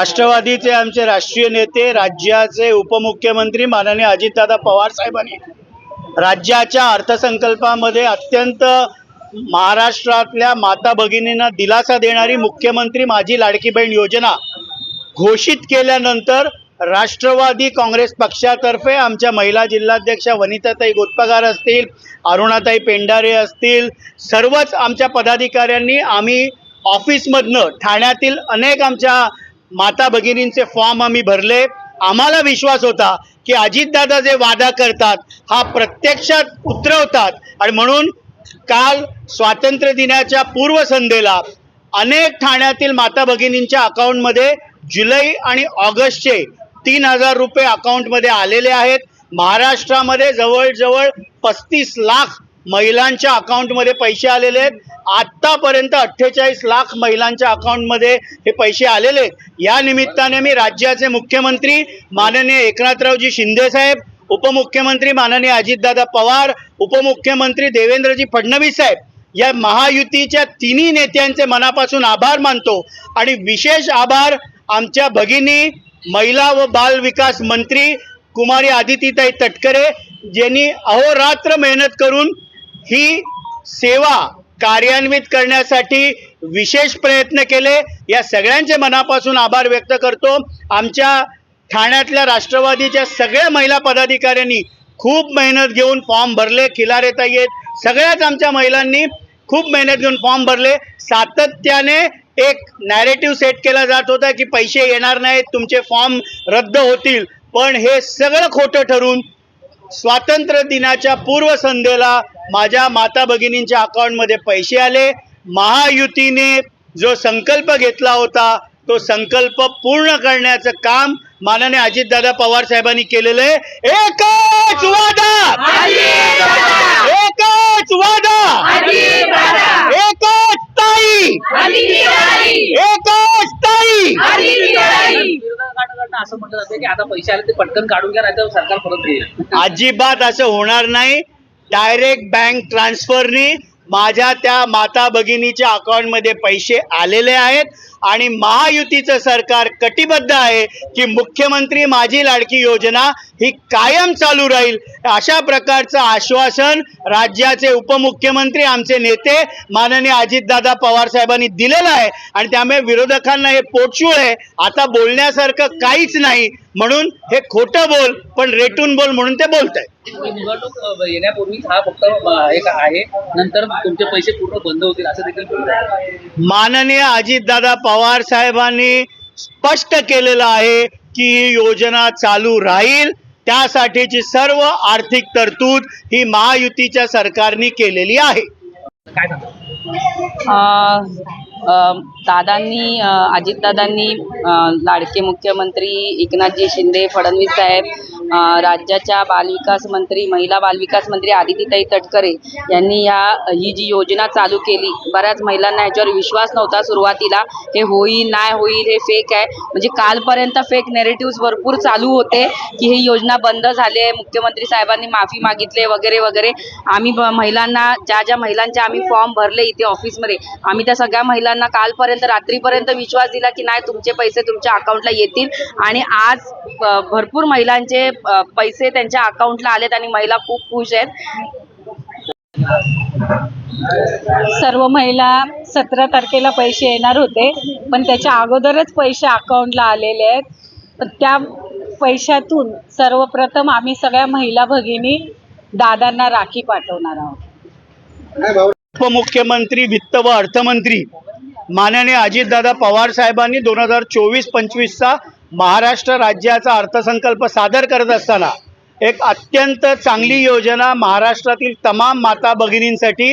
राष्ट्रवादीचे आमचे राष्ट्रीय नेते राज्याचे उपमुख्यमंत्री माननीय अजितदादा पवार साहेबांनी. राज्याच्या अर्थसंकल्पामध्ये अत्यंत महाराष्ट्रातल्या माता भगिनींना दिलासा देणारी मुख्यमंत्री माझी लाडकी बहीण योजना घोषित केल्यानंतर राष्ट्रवादी काँग्रेस पक्षातर्फे आमच्या महिला जिल्हाध्यक्षा वनिताताई गोतपगार असतील अरुणाताई पेंडारे असतील सर्वच आमच्या पदाधिकाऱ्यांनी आम्ही ऑफिसमधनं ठाण्यातील अनेक आमच्या माता भगिनींचे फॉर्म आम्ही भरले. आम्हाला विश्वास होता की अजितदादा जे वादा करतात हा प्रत्यक्षात उतरवतात. आणि म्हणून काल स्वातंत्र्य दिनाच्या पूर्वसंध्येला अनेक ठाण्यातील माता भगिनींच्या अकाउंटमध्ये जुलै आणि ऑगस्टचे तीन हजार रुपये अकाउंटमध्ये आलेले आहेत. महाराष्ट्रामध्ये जवळजवळ पस्तीस लाख महिलांच्या अकाउंटमध्ये पैसे आलेले आहेत. आत्तापर्यंत अठ्ठेचाळीस लाख महिलांच्या अकाउंटमध्ये हे पैसे आलेले आहेत. या निमित्ताने मी राज्याचे मुख्यमंत्री माननीय एकनाथरावजी शिंदेसाहेब उपमुख्यमंत्री माननीय अजितदादा पवार उपमुख्यमंत्री देवेंद्रजी फडणवीस साहेब या महायुतीच्या तिन्ही नेत्यांचे मनापासून आभार मानतो. आणि विशेष आभार आमच्या भगिनी महिला व बाल विकास मंत्री कुमारी आदितीताई तटकरे ज्यांनी अहोरात्र मेहनत करून ही सेवा कार्यान्वित करण्यासाठी विशेष प्रयत्न केले. या सगळ्यांचे मनापासून आभार व्यक्त करतो. आमच्या ठाण्यातल्या राष्ट्रवादीच्या सगळ्या महिला पदाधिकाऱ्यांनी खूप मेहनत घेऊन फॉर्म भरले. खिलारेताई येत सगळ्याच आमच्या महिलांनी खूप मेहनत घेऊन फॉर्म भरले. सातत्याने एक नॅरेटिव्ह सेट केला जात होता की पैसे येणार नाहीत तुमचे फॉर्म रद्द होतील. पण हे सगळं खोटं ठरून स्वातंत्र्य दिनाच्या पूर्वसंध्येला माझ्या माता भगिनींच्या अकाउंटमध्ये पैसे आले. महायुतीने जो संकल्प घेतला होता तो संकल्प पूर्ण करण्याचं काम माननीय अजितदादा पवार साहेबांनी केलेलं आहे. एकच वादा! एकच वादा एकच ताई एकच ताई त्यांना असं म्हटलं जातं की आता पैसे आले ते पटकन काढून घ्या नाही सरकार परत घेईल अजिबात असं होणार नाही. डायरेक्ट बँक ट्रान्सफरनी माझ्या त्या माता भगिनीच्या अकाउंटमध्ये पैसे आलेले आहेत. आणि महायुतीचं सरकार कटिबद्ध आहे की मुख्यमंत्री माझी लाडकी योजना ही कायम चालू राहील. अशा प्रकारचं आश्वासन राज्याचे उपमुख्यमंत्री आमचे नेते माननीय अजितदादा पवार साहेबांनी दिलेलं आहे. आणि त्यामुळे विरोधकांना हे पोटशूळ आहे. आता बोलण्यासारखं काहीच नाही. म्हणून हे खोटं बोल पण रेटून बोल म्हणून ते बोलत आहेत निवडणूक येण्यापूर्वीच हा फक्त एक आहे. नंतर तुमचे पैसे पूर्ण बंद होतील असं देखील. माननीय अजितदादा पवार साहेबांनी स्पष्ट केलेलं आहे की ही योजना चालू राहील. त्यासाठीची सर्व आर्थिक तरतूद ही महायुतीच्या सरकारने केलेली आहे. काय दादांनी अजितदादांनी लाडके मुख्यमंत्री एकनाथजी शिंदे फडणवीस साहेब राज्याच्या बालविकास मंत्री महिला बालविकास मंत्री आदितीताई तटकरे यांनी या ही जी योजना चालू केली बऱ्याच महिलांना ह्याच्यावर विश्वास नव्हता सुरुवातीला हे होईल नाही होईल हे फेक आहे. म्हणजे कालपर्यंत फेक नेरेटिव्ह भरपूर चालू होते की ही योजना बंद झाली आहे मुख्यमंत्री साहेबांनी माफी मागितले वगैरे वगैरे. आम्ही महिलांना ज्या ज्या महिलांचे आम्ही फॉर्म भरले इथे ऑफिसमध्ये आम्ही त्या सगळ्या महिला महिलांना कालपर्यंत रात्रीपर्यंत विश्वास दिला की नाही तुमचे पैसे तुमच्या अकाउंटला येतील. आणि आज भरपूर महिलांचे पैसे त्यांच्या अकाउंटला आलेत आणि महिला खूप खुश आहेत. सर्व महिला सतरा तारखेला पैसे येणार होते पण त्याच्या अगोदरच पैसे अकाउंटला आलेले आहेत. पण त्या पैशातून सर्वप्रथम आम्ही सगळ्या महिला भगिनी दादांना राखी पाठवणार आहोत. उपमुख्यमंत्री वित्त व अर्थमंत्री माननीय अजितदादा पवार साहेबांनी दोन हजार चोवीस पंचवीसचा महाराष्ट्र राज्याचा अर्थसंकल्प सादर करत असताना एक अत्यंत चांगली योजना महाराष्ट्रातील तमाम माता भगिनींसाठी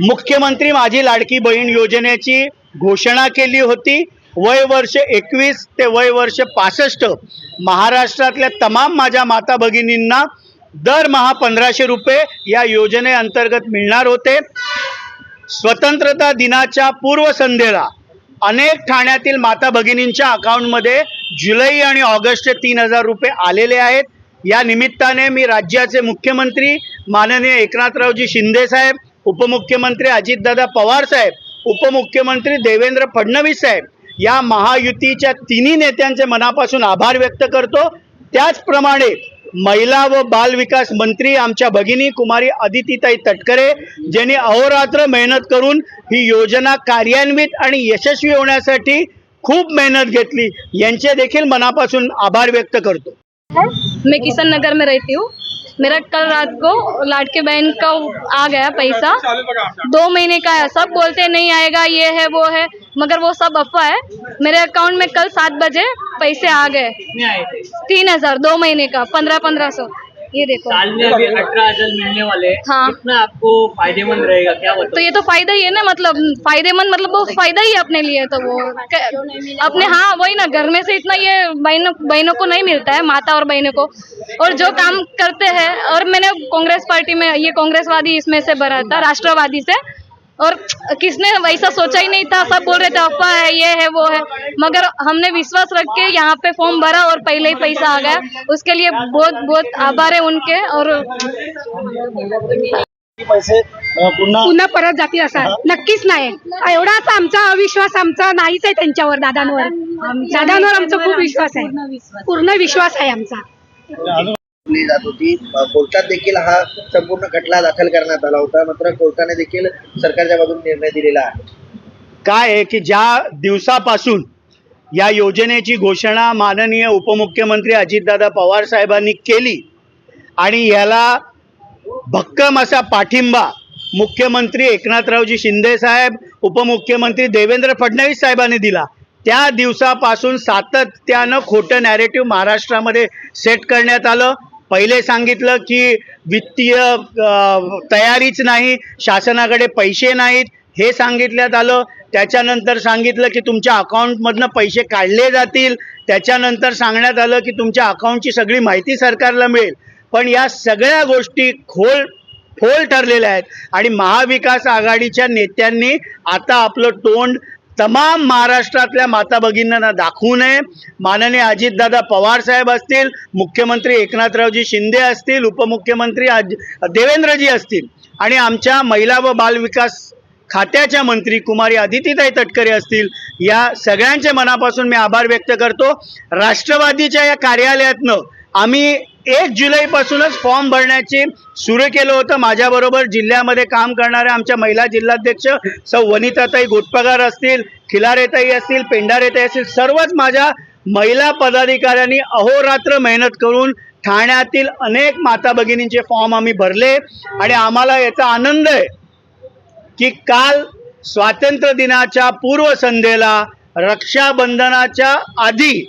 मुख्यमंत्री माझी लाडकी बहीण योजनेची घोषणा केली होती. वय वर्ष एकवीस ते वय वर्ष पासष्ट महाराष्ट्रातल्या तमाम माझ्या माता भगिनींना दरमहा पंधराशे रुपये या योजनेअंतर्गत मिळणार होते. स्वतंत्रता दिनाच्या पूर्वसंध्येला अनेक ठाण्यातील माता भगिनींच्या अकाउंटमध्ये जुलै आणि ऑगस्टचे तीन हजार रुपये आलेले आहेत. या निमित्ताने मी राज्याचे मुख्यमंत्री माननीय एकनाथरावजी शिंदे साहेब उपमुख्यमंत्री अजितदादा पवार साहेब उपमुख्यमंत्री देवेंद्र फडणवीस साहेब या महायुतीच्या तिन्ही नेत्यांचे मनापासून आभार व्यक्त करतो. त्याचप्रमाणे महिला व बाल विकास मंत्री आमच्या भगिनी कुमारी अदितीताई तटकरे ज्यांनी अहोरात्र मेहनत करून ही योजना कार्यान्वित आणि यशस्वी होण्यासाठी खूप मेहनत घेतली. यांचे देखील मनापासून आभार व्यक्त करतो. मैं किशन नगर में रहती हूँ. मेरा कल रात को लाटके बहन का आ गया पैसा। दो महीने का है सब बोलते हैं, नहीं आएगा ये है वो है। मगर वो सब अफवाह है। मेरे अकाउंट में कल सात बजे पैसे आ गए। तीन हज़ार दो महीने का पंद्रह पंद्रह सौ। ये देखो। साल में अभी अठारह हज़ार मिलने वाले हाँ। कितना आपको फ़ायदेमंद रहेगा क्या तो ये तो फ़ायदा ही है ना मतलब फ़ायदेमंद मतलब वो फ़ायदा ही है अपने लिए तो वो। अपने हाँ वही ना घर में से इतना ये बहनों बहनों को नहीं मिलता है माता और बहनों को। और जो काम करते हैं और मैंने कांग्रेस पार्टी में ये कांग्रेसवादी इसमें से भरा था राष्ट्रवादी से। और किसने वैसा सोचा ही नहीं था सब बोल रहे थे अफवाह है ये है वो है। मगर हमने विश्वास रख के यहाँ पे फॉर्म भरा और पहले ही पैसा आ गया। उसके लिए बहुत बहुत आभार है उनके और पैसे पुन्हा पुन्हा परत जातील असा. नक्कीच नाही. एवढाच आमचा अविश्वास आमचा नाहीच आहे त्यांच्यावर दादांवर. दादांवर आमचा खूप विश्वास आहे. पूर्ण विश्वास आहे आमचा. केली जात होती. कोर्टात देखील हा संपूर्ण खटला दाखल करण्यात आला होता. मात्र कोर्टाने देखील सरकारच्या बाजूने निर्णय दिलेला आहे. काय आहे की ज्या दिवसापासून या योजनेची घोषणा माननीय उपमुख्यमंत्री अजितदादा पवार साहेबांनी केली आणि याला भक्कम असा पाठिंबा मुख्यमंत्री एकनाथरावजी शिंदे साहेब उपमुख्यमंत्री देवेंद्र फडणवीस साहेबांनी दिला. त्या दिवसापासून सातत्यानं खोटं नॅरेटिव्ह महाराष्ट्रामध्ये सेट करण्यात आलं. पहिले सांगितलं की वित्तीय तयारीच नाही शासनाकडे पैसे नाहीत हे सांगितल्यात आलं. त्याच्यानंतर सांगितलं की तुमच्या अकाउंटमधनं पैसे काढले जातील. त्याच्यानंतर सांगण्यात आलं की तुमच्या अकाउंटची सगळी माहिती सरकारला मिळेल. पण या सगळ्या गोष्टी खोल फोल ठरलेल्या आहेत. आणि महाविकास आघाडीच्या नेत्यांनी आता आपलं तोंड तमाम महाराष्ट्रातल्या माता भगिनींना दाखवू नये. माननीय अजितदादा पवार साहेब असतील मुख्यमंत्री एकनाथरावजी शिंदे असतील उपमुख्यमंत्री अज देवेंद्रजी असतील आणि आमच्या महिला व बालविकास खात्याच्या मंत्री कुमारी अदितीताई तटकरे असतील या सगळ्यांच्या मनापासून मी आभार व्यक्त करतो. राष्ट्रवादीच्या या कार्यालयातनं आम्ही एक जुलैपासूनच फॉर्म भरण्याची सुरू केलं होतं. माझ्याबरोबर जिल्ह्यामध्ये काम करणाऱ्या आमच्या महिला जिल्हाध्यक्ष सौ वनिताताई गोटपगार असतील खिलारेताई असतील पेंढारेताई असतील सर्वच माझ्या महिला पदाधिकाऱ्यांनी अहोरात्र मेहनत करून ठाण्यातील अनेक माता भगिनींचे फॉर्म आम्ही भरले. आणि आम्हाला याचा आनंद आहे की काल स्वातंत्र्य दिनाच्या पूर्वसंध्येला रक्षाबंधनाच्या आधी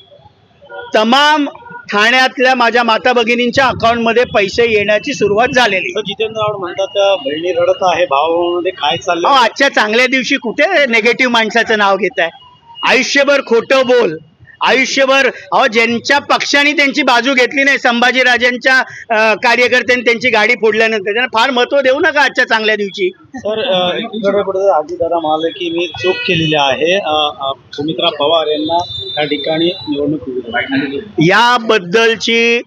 तमाम ठाण्यातल्या माझ्या माता भगिनींच्या अकाउंटमध्ये पैसे येण्याची सुरुवात झालेली. जितेंद्र म्हणतात बहिणी रडत आहे भावामध्ये काय चाललं आजच्या चांगल्या दिवशी कुठे नेगेटिव्ह माणसाचं नाव घेत आहे आयुष्यभर खोटं बोल. आयुष्यभर अहो ज्यांच्या पक्षाने त्यांची बाजू घेतली नाही संभाजीराजांच्या कार्यकर्त्यांनी त्यांची गाडी फोडल्यानंतर त्यांना फार महत्त्व देऊ नका आजच्या चांगल्या दिवशी. कुठे अजितदादा म्हणाले की मी चूक केलेली आहे. सुमित्रा पवार यांना त्या ठिकाणी निवडणूक याबद्दलची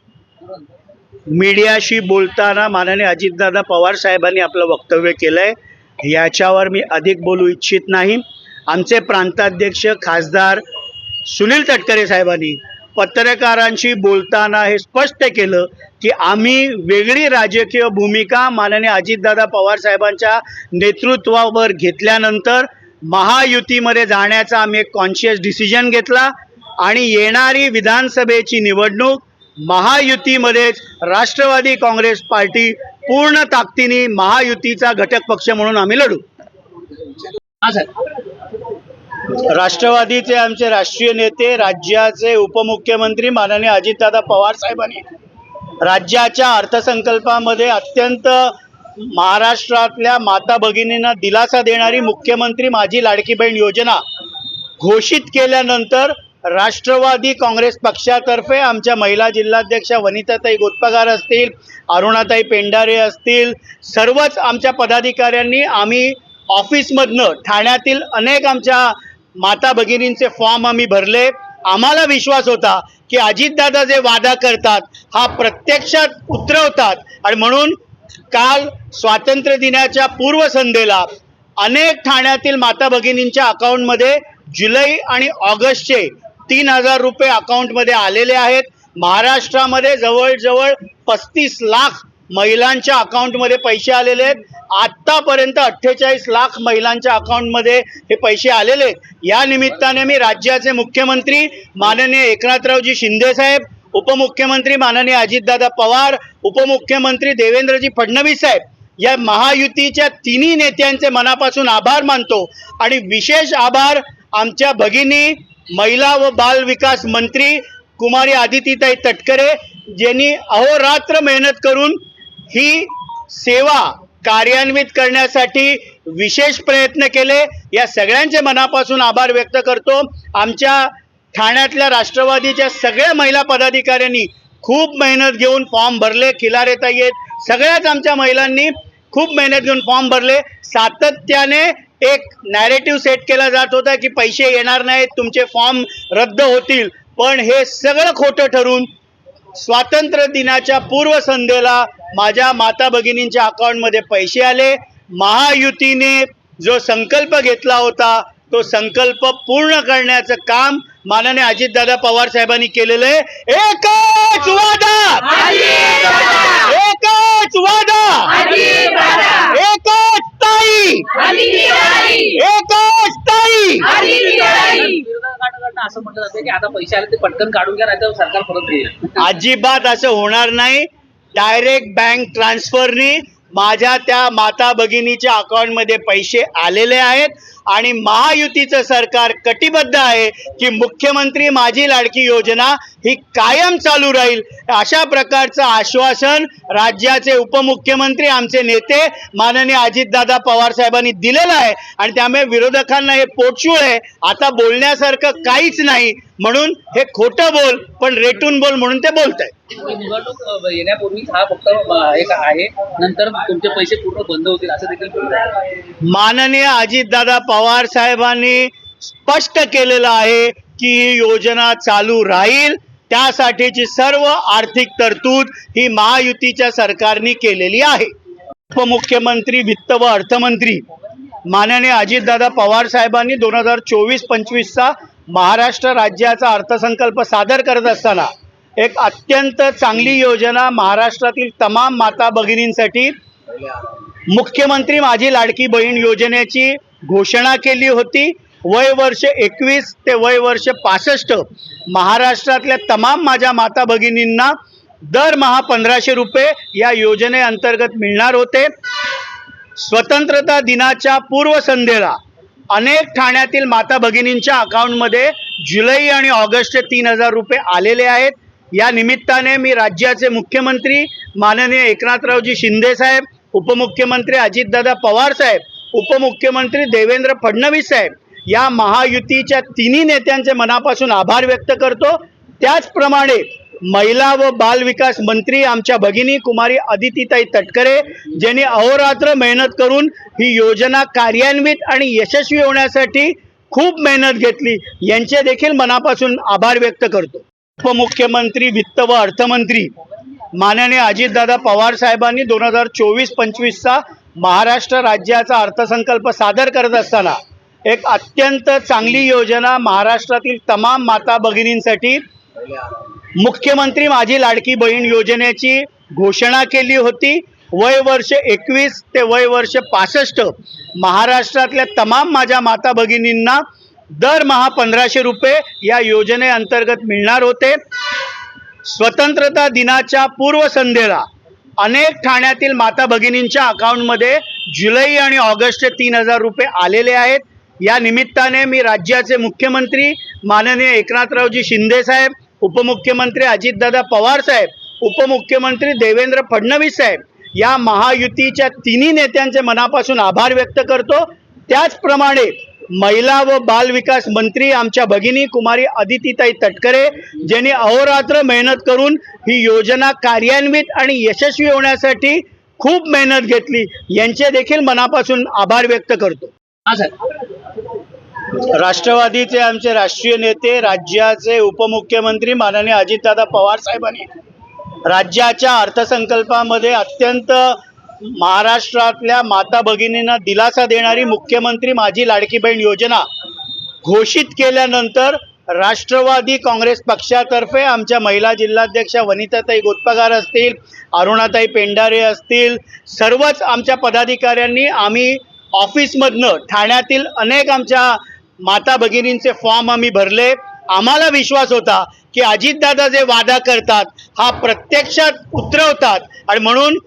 मीडियाशी बोलताना माननीय अजितदादा पवार साहेबांनी आपलं वक्तव्य केलं आहे याच्यावर मी अधिक बोलू इच्छित नाही. आमचे प्रांताध्यक्ष खासदार सुनील तटकरे साहेबांनी पत्रकारांशी बोलताना हे स्पष्ट केलं की आम्ही वेगळी राजकीय भूमिका माननीय अजितदादा पवार साहेबांच्या नेतृत्वावर घेतल्यानंतर महायुतीमध्ये जाण्याचा आम्ही एक कॉन्शियस डिसिजन घेतला आणि येणारी विधानसभेची निवडणूक महायुतीमध्येच राष्ट्रवादी काँग्रेस पार्टी पूर्ण ताकदीने महायुतीचा घटक पक्ष म्हणून आम्ही लढू. हा सर. राष्ट्रवादीचे आमचे राष्ट्रीय नेते राज्याचे उपमुख्यमंत्री माननीय अजितदादा पवार साहेबांनी. राज्याच्या अर्थसंकल्पामध्ये अत्यंत महाराष्ट्रातल्या माता भगिनींना दिलासा देणारी मुख्यमंत्री माझी लाडकी बहीण योजना घोषित केल्यानंतर राष्ट्रवादी काँग्रेस पक्षातर्फे आमच्या महिला जिल्हाध्यक्षा वनिताताई गोतपगार असतील अरुणाताई पेंडारे असतील सर्वच आमच्या पदाधिकाऱ्यांनी आम्ही ऑफिसमधनं ठाण्यातील अनेक आमच्या माता भगिनींचे फॉर्म आम्ही भरले. आम्हाला विश्वास होता की अजितदादा जे वादा करतात हा प्रत्यक्षात उतरवतात. आणि म्हणून काल स्वातंत्र्य दिनाच्या पूर्वसंध्येला अनेक ठाण्यातील माता भगिनींच्या अकाउंटमध्ये जुलै आणि ऑगस्टचे तीन हजार रुपये अकाउंटमध्ये आलेले आहेत. महाराष्ट्रामध्ये जवळजवळ पस्तीस लाख महिलांच्या अकाउंटमध्ये पैसे आलेले आहेत. आत्तापर्यंत अठ्ठेचाळीस लाख महिलांच्या अकाउंटमध्ये हे पैसे आलेले आहेत. या निमित्ताने मी राज्याचे मुख्यमंत्री माननीय एकनाथरावजी शिंदेसाहेब उपमुख्यमंत्री माननीय अजितदादा पवार उपमुख्यमंत्री देवेंद्रजी फडणवीस साहेब या महायुतीच्या तिन्ही नेत्यांचे मनापासून आभार मानतो. आणि विशेष आभार आमच्या भगिनी महिला व बाल विकास मंत्री कुमारी आदितीताई तटकरे ज्यांनी अहोरात्र मेहनत करून ही सेवा कार्यान्वित करण्यासाठी विशेष प्रयत्न केले. या सगळ्यांचे मनापासून आभार व्यक्त करतो. आमच्या ठाण्यातल्या राष्ट्रवादीच्या सगळ्या महिला पदाधिकाऱ्यांनी खूप मेहनत घेऊन फॉर्म भरले. खिलारेताई आहेत. सगळ्याच आमच्या महिलांनी खूप मेहनत घेऊन फॉर्म भरले. सातत्याने एक नॅरेटिव्ह सेट केला जात होता की पैसे येणार नाहीत तुमचे फॉर्म रद्द होतील. पण हे सगळं खोटं ठरून स्वातंत्र्य दिनाच्या पूर्वसंध्येला माझ्या माता भगिनींच्या अकाउंटमध्ये पैसे आले. महायुतीने जो संकल्प घेतला होता तो संकल्प पूर्ण करण्याचं काम माननीय अजितदादा पवार साहेबांनी केलेलं आहे. एकच वादा! एकच वादा! एकच ताई! एकच ताई! असं म्हटलं जातं की आता पैसे आले ते पटकन काढून घ्या नाही सरकार परत अजिबात असं होणार नाही. डायरेक्ट बँक ट्रान्सफरनी माझ्या त्या माता भगिनीच्या अकाउंटमध्ये पैसे आलेले आहेत आणि महायुतीचं सरकार कटिबद्ध आहे की मुख्यमंत्री माझी लाडकी योजना ही कायम चालू राहील. अशा प्रकारचं आश्वासन राज्याचे उपमुख्यमंत्री आमचे नेते माननीय अजितदादा पवार साहेबांनी दिलेलं आहे आणि त्यामुळे विरोधकांना हे पोटशूळ आहे. आता बोलण्यासारखं काहीच नाही. म्हणून हे खोटं बोल पण रेटून बोल म्हणून ते बोलत आहे निवडणूक येण्यापूर्वी हा फक्त एक आहे. नंतर तुमचे पैसे पूर्ण बंद होतील असं देखील. माननीय अजितदादा पवार साहेबांनी स्पष्ट केलेलं आहे की ही योजना चालू राहील. त्यासाठीची सर्व आर्थिक तरतूद ही महायुतीच्या सरकारने केलेली आहे. उपमुख्यमंत्री वित्त व अर्थमंत्री माननीय अजितदादा पवार साहेबांनी दोन हजार चोवीस पंचवीसचा महाराष्ट्र राज्याचा अर्थसंकल्प सादर करत असताना एक अत्यंत चांगली योजना महाराष्ट्रातील तमाम माता भगिनींसाठी मुख्यमंत्री माझी लाडकी बहीण योजनेची घोषणा केली होती. वय वर्ष एकवीस ते वय वर्ष पासष्ट महाराष्ट्रातल्या तमाम माझ्या माता भगिनींना दरमहा पंधराशे रुपये या योजनेअंतर्गत मिळणार होते. स्वतंत्रता दिनाच्या पूर्वसंध्येला अनेक ठाण्यातील माता भगिनींच्या अकाउंटमध्ये जुलै आणि ऑगस्टचे तीन हजार रुपये आलेले आहेत. या निमित्ताने मी राज्याचे मुख्यमंत्री माननीय एकनाथरावजी शिंदे साहेब उपमुख्यमंत्री अजितदादा पवार साहेब उपमुख्यमंत्री देवेंद्र फडणवीस साहेब या महायुतीच्या तिन्ही नेत्यांचे मनापासून आभार व्यक्त करतो. त्याचप्रमाणे महिला व बाल विकास मंत्री आमच्या भगिनी कुमारी अदितीताई तटकरे ज्यांनी अहोरात्र मेहनत करून ही योजना कार्यान्वित आणि यशस्वी होण्यासाठी खूप मेहनत घेतली यांचे देखील मनापासून आभार व्यक्त करतो. उपमुख्यमंत्री वित्त व अर्थमंत्री माननीय अजितदादा पवार साहेबांनी दोन हजार चोवीस पंचवीसचा महाराष्ट्र राज्याचा अर्थसंकल्प सादर करत असताना एक अत्यंत चांगली योजना महाराष्ट्रातील तमाम माता भगिनींसाठी. मुख्यमंत्री माझी लाडकी बहीण योजनेची घोषणा केली होती. वय वर्ष एकवीस ते वय वर्ष पासष्ट महाराष्ट्रातल्या तमाम माझ्या माता भगिनींना दरमहा पंधराशे रुपये या योजनेअंतर्गत मिळणार होते. स्वतंत्रता दिनाच्या पूर्वसंध्येला अनेक ठाण्यातील माता भगिनींच्या अकाउंटमध्ये जुलै आणि ऑगस्टचे तीन हजार रुपये आलेले आहेत. या निमित्ताने मी राज्याचे मुख्यमंत्री माननीय एकनाथरावजी शिंदे साहेब उपमुख्यमंत्री अजितदादा पवार साहेब उपमुख्यमंत्री देवेंद्र फडणवीस साहेब या महायुतीच्या तिन्ही नेत्यांचे मनापासून आभार व्यक्त करतो. त्याचप्रमाणे महिला व बाल विकास मंत्री आमच्या भगिनी कुमारी अदितीताई तटकरे ज्यांनी अहोरात्र मेहनत करून ही योजना कार्यान्वित आणि यशस्वी होण्यासाठी खूप मेहनत घेतली यांचे देखील मनापासून आभार व्यक्त करतो. राष्ट्रवादीचे आमचे राष्ट्रीय नेते राज्याचे उपमुख्यमंत्री माननीय अजितदादा पवार साहेबांनी राज्याच्या अर्थसंकल्पामध्ये अत्यंत महाराष्ट्रातल्या माता भगिनींना दिलासा देणारी मुख्यमंत्री माझी लाडकी बहीण योजना घोषित केल्यानंतर राष्ट्रवादी काँग्रेस पक्षातर्फे आमच्या महिला जिल्हाध्यक्षा वनिताताई गोतपगार असतील अरुणाताई पेंडारे असतील सर्वच आमच्या पदाधिकाऱ्यांनी आम्ही ऑफिसमधनं ठाण्यातील अनेक आमच्या माता भगिनींचे फॉर्म आम्ही भरले. आम्हाला विश्वास होता की अजितदादा जे वादा करतात हा प्रत्यक्षात उतरवतात. आणि म्हणून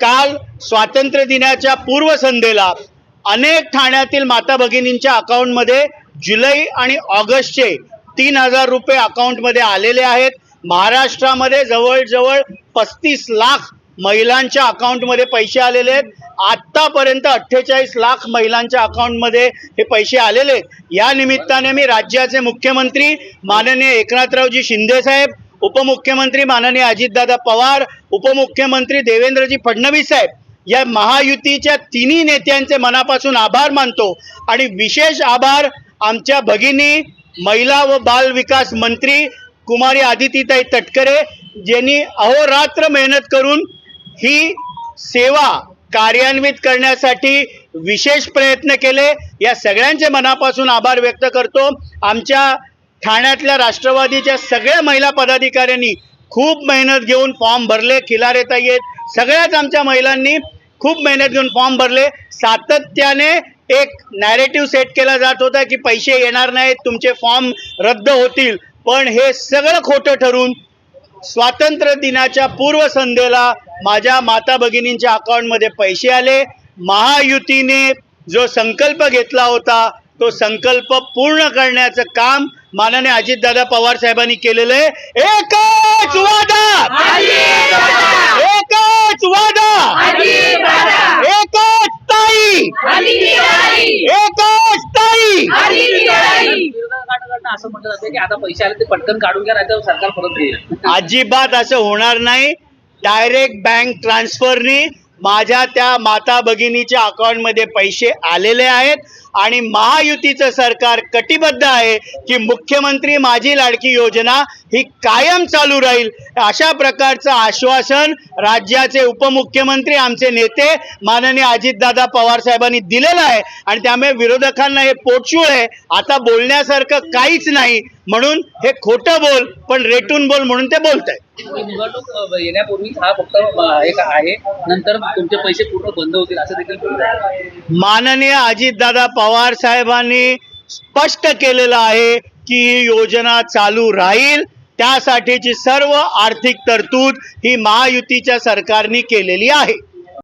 काल स्वातंत्र्य दिनाच्या पूर्वसंध्येला अनेक ठाण्यातील माता भगिनींच्या अकाउंटमध्ये जुलै आणि ऑगस्टचे तीन हजार रुपये अकाउंटमध्ये आलेले आहेत. महाराष्ट्रामध्ये जवळजवळ पस्तीस लाख महिलांच्या अकाउंटमध्ये पैसे आलेले आहेत. आत्तापर्यंत अठ्ठेचाळीस लाख महिलांच्या अकाउंटमध्ये हे पैसे आलेले आहेत. या निमित्ताने मी राज्याचे मुख्यमंत्री माननीय एकनाथरावजी शिंदेसाहेब उपमुख्यमंत्री माननीय अजितदादा पवार उपमुख्यमंत्री देवेंद्रजी फडणवीस साहेब या महायुतीच्या तिन्ही नेत्यांचे मनापासून आभार मानतो. आणि विशेष आभार आमच्या भगिनी महिला व बाल विकास मंत्री कुमारी आदितीताई तटकरे ज्यांनी अहोरात्र मेहनत करून ही सेवा कार्यान्वित करण्यासाठी विशेष प्रयत्न केले. या सगळ्यांचे मनापासून आभार व्यक्त करतो. आमच्या ठाण्यातल्या राष्ट्रवादीच्या सगळ्या महिला पदाधिकाऱ्यांनी खूप मेहनत घेऊन फॉर्म भरले. खिलारेताई आहेत. सगळ्याच आमच्या महिलांनी खूप मेहनत घेऊन फॉर्म भरले. सातत्याने एक नॅरेटिव्ह सेट केला जात होता की पैसे येणार नाहीत तुमचे फॉर्म रद्द होतील. पण हे सगळं खोटं ठरून स्वातंत्र्य दिनाच्या पूर्वसंध्येला माझ्या माता भगिनींच्या अकाउंटमध्ये पैसे आले. महायुतीने जो संकल्प घेतला होता तो संकल्प पूर्ण करण्याचं काम माननीय अजितदादा पवार साहेबांनी केलेलं आहे. एकच वादा! एकच वादा एकच ताई. एकच ताई. असं म्हटलं जाते की आता पैसे आले ते पटकन काढून घ्या नाही तर सरकार परत येईल. अजिबात असं होणार नाही. डायरेक्ट बँक ट्रान्सफरनी माझ्या त्या माता भगिनीच्या अकाउंटमध्ये पैसे आलेले आहेत. आणि महायुतीचं सरकार कटिबद्ध आहे की मुख्यमंत्री माझी लाडकी योजना ही कायम चालू राहील. अशा प्रकारचं आश्वासन राज्याचे उपमुख्यमंत्री आमचे नेते माननीय अजितदादा पवार साहेबांनी दिलेलं आहे. आणि त्यामुळे विरोधकांना हे पोटशूळ आहे. आता बोलण्यासारखं काहीच नाही. म्हणून हे खोटं बोल पण रेटून बोल म्हणून ते बोलत आहेत निवडणूक येण्यापूर्वी हा फक्त एक आहे. नंतर तुमचे पैसे पूर्ण बंद होतील असं देखील. माननीय अजितदादा पवार साहेबांनी स्पष्ट केलेलं आहे की ही योजना चालू राहील. त्यासाठीची सर्व आर्थिक तरतूद ही महायुतीच्या सरकारने केलेली आहे.